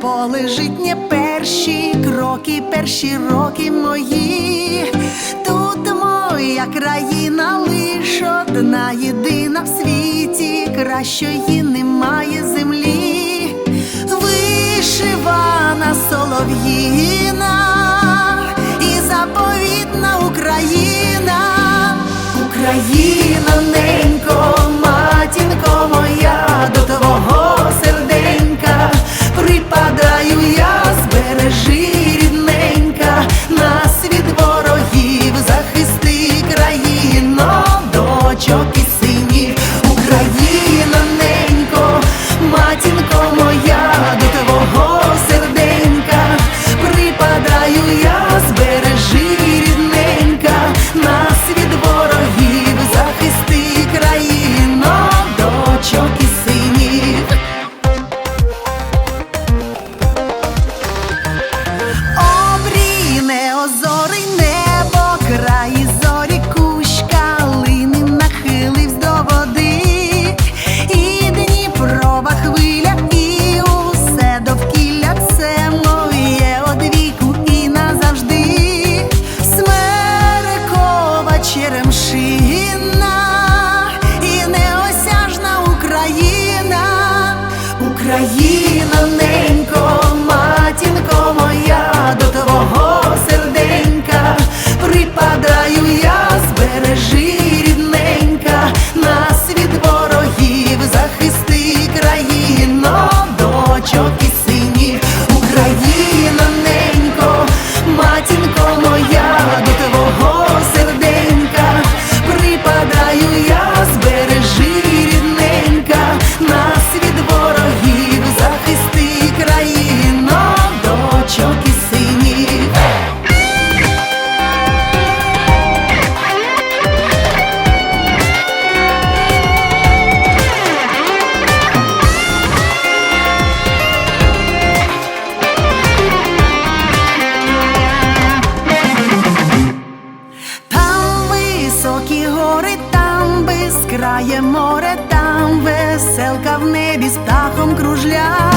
Полежить не перші кроки, перші роки мої. Моя країна лиш одна, єдина в світі, кращої немає землі, вишивана солов'їна і заповітна Україна, Україна. Yo your Сяє море там, веселка в небі стахом кружля.